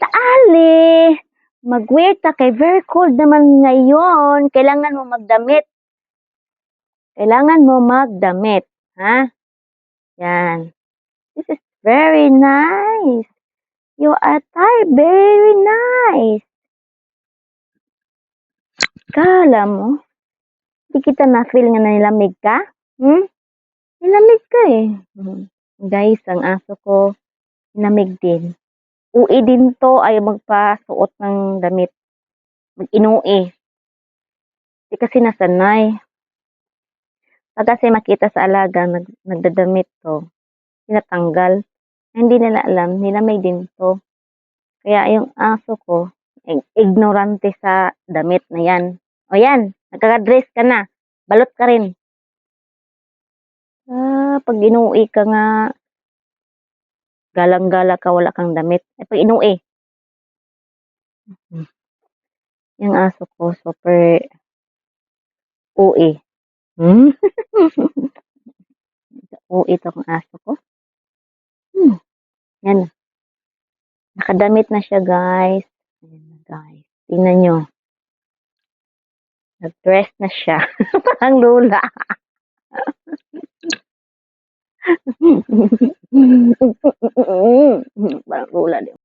Taali! Mag-wear ka kay very cold naman ngayon. Kailangan mo magdamit. Kailangan mo magdamit. Ha? Yan. This is very nice. You are very nice. Kala mo? Di kita na-feel nga nilamig ka? Hmm? Nilamig ka eh. Hmm. Guys, ang aso ko, nilamig din. Ui din to ay magpasuot ng damit. Mag-inui. Di kasi nasanay. Pag kasi makita sa alaga, nag, nagdadamit to, tinatanggal. Hindi nila alam, nilamig din to. Kaya yung aso ko, ig- ignorante sa damit na yan. O yan, nagkakadress ka na. Balot ka rin. Ah, pag inuwi ka nga, galang-gala ka, wala kang damit. Eh, pag inuwi. Mhm. Yung aso ko, super uwi. Hmm? uwi tong aso ko. Hmm. Yan. Nakadamit na siya, guys. Ayan na, guys. Tingnan nyo. Nag-dress na siya. Parang lula. Parang lula din.